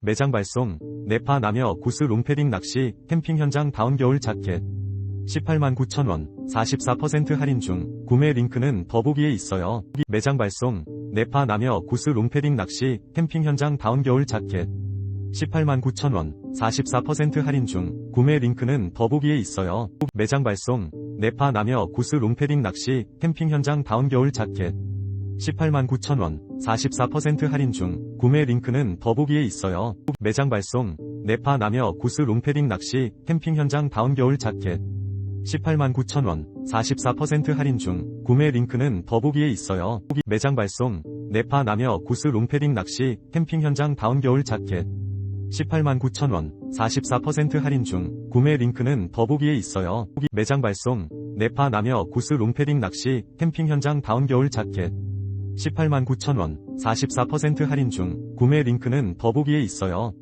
매장 발송, 네파 남여 구스 롱패딩 낚시, 캠핑 현장 다운 겨울 자켓. 18만 9천원, 44% 할인 중, 구매 링크는 더보기에 있어요. 매장 발송, 네파 남여 구스 롱패딩 낚시, 캠핑 현장 다운 겨울 자켓. 18만 9천원, 44% 할인 중, 구매 링크는 더보기에 있어요. 매장 발송, 네파 남여 구스 롱패딩 낚시, 캠핑 현장 다운 겨울 자켓. 18만 9천원, 44% 할인 중, 구매 링크는 더보기에 있어요. 매장 발송, 네파 남여 구스 롱패딩 낚시, 캠핑 현장 다운 겨울 자켓. 18만 9천원, 44% 할인 중, 구매 링크는 더보기에 있어요. 매장 발송, 네파 남여 구스 롱패딩 낚시, 캠핑 현장 다운 겨울 자켓. 18만 9천원, 44% 할인 중, 구매 링크는 더보기에 있어요. 매장 발송, 네파 남여 구스 롱패딩 낚시, 캠핑 현장 다운 겨울 자켓. 18만 9천원, 44% 할인 중, 구매 링크는 더보기에 있어요.